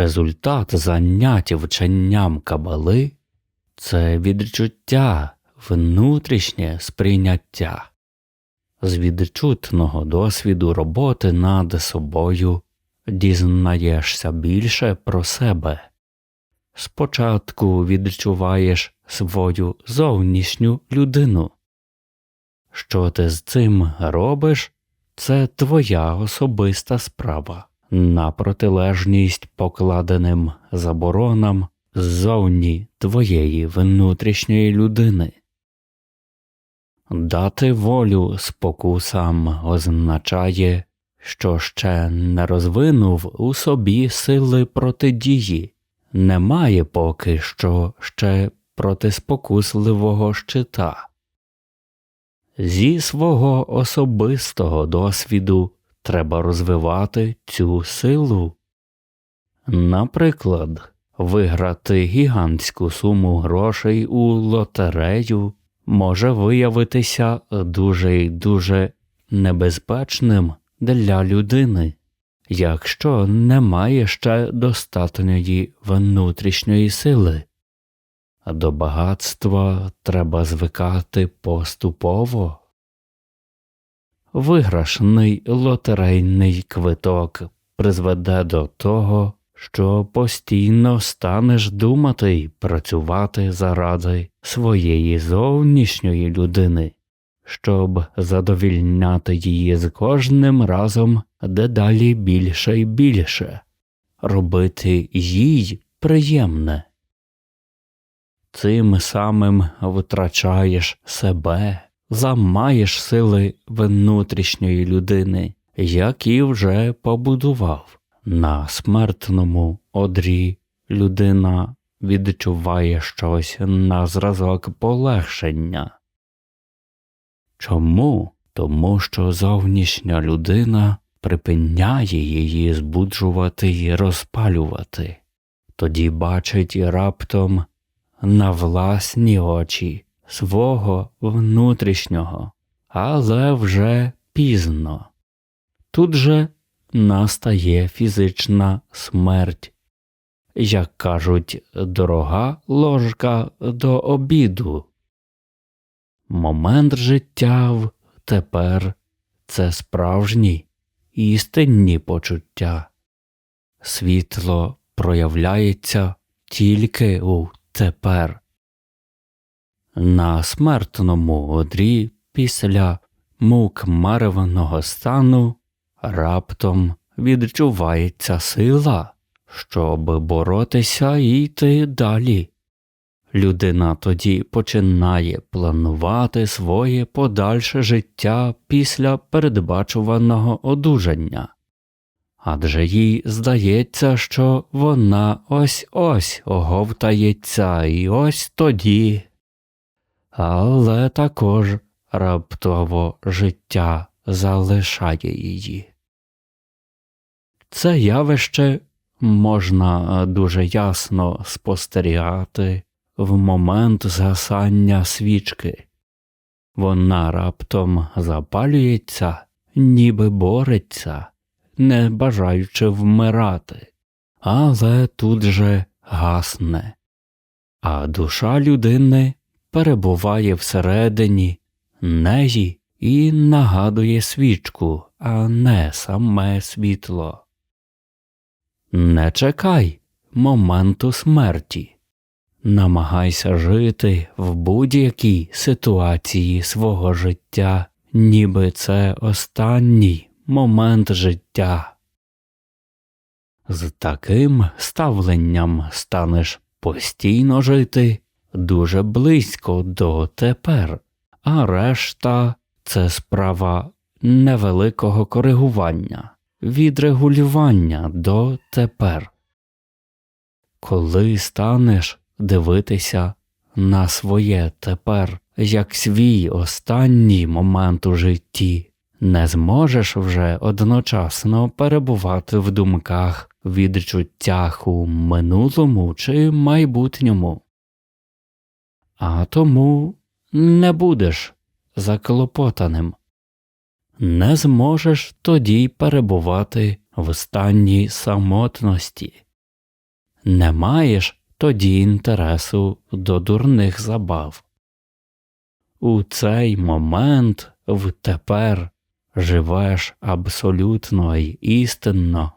Результат занять вченням кабали це відчуття, внутрішнє сприйняття. З відчутного досвіду роботи над собою дізнаєшся більше про себе. Спочатку відчуваєш свою зовнішню людину. Що ти з цим робиш, це твоя особиста справа на протилежність покладеним заборонам ззовні твоєї внутрішньої людини. Дати волю спокусам означає, що ще не розвинув у собі сили протидії, немає поки що ще протиспокусливого щита. Зі свого особистого досвіду треба розвивати цю силу. Наприклад, виграти гігантську суму грошей у лотерею може виявитися дуже й дуже небезпечним для людини, якщо немає ще достатньої внутрішньої сили. До багатства треба звикати поступово. Виграшний лотерейний квиток призведе до того, що постійно станеш думати й працювати заради своєї зовнішньої людини, щоб задовільняти її з кожним разом дедалі більше і більше, робити їй приємне. Цим самим втрачаєш себе замаєш сили внутрішньої людини, які вже побудував. На смертному одрі людина відчуває щось на зразок полегшення. Чому? Тому що зовнішня людина припиняє її збуджувати і розпалювати, тоді бачить раптом на власні очі свого внутрішнього, але вже пізно. Тут же настає фізична смерть, як кажуть, дорога ложка до обіду. Момент життя тепер це справжні істинні почуття. Світло проявляється тільки у тепер. На смертному одрі після мук мареваного стану раптом відчувається сила, щоб боротися і йти далі. Людина тоді починає планувати своє подальше життя після передбачуваного одужання, адже їй здається, що вона ось ось оговтається і ось тоді але також раптово життя залишає її. Це явище можна дуже ясно спостерігати в момент згасання свічки. Вона раптом запалюється, ніби бореться, не бажаючи вмирати, але тут же гасне, а душа людини перебуває всередині неї і нагадує свічку, а не саме світло. Не чекай моменту смерті, намагайся жити в будь-якій ситуації свого життя, ніби це останній момент життя. З таким ставленням станеш постійно жити дуже близько до тепер, а решта це справа невеликого коригування, відрегулювання до тепер. Коли станеш дивитися на своє тепер як свій останній момент у житті, не зможеш вже одночасно перебувати в думках, відчуттях у минулому чи майбутньому а тому не будеш заклопотаним, не зможеш тоді перебувати в стані самотності, не маєш тоді інтересу до дурних забав. У цей момент в тепер живеш абсолютно й істинно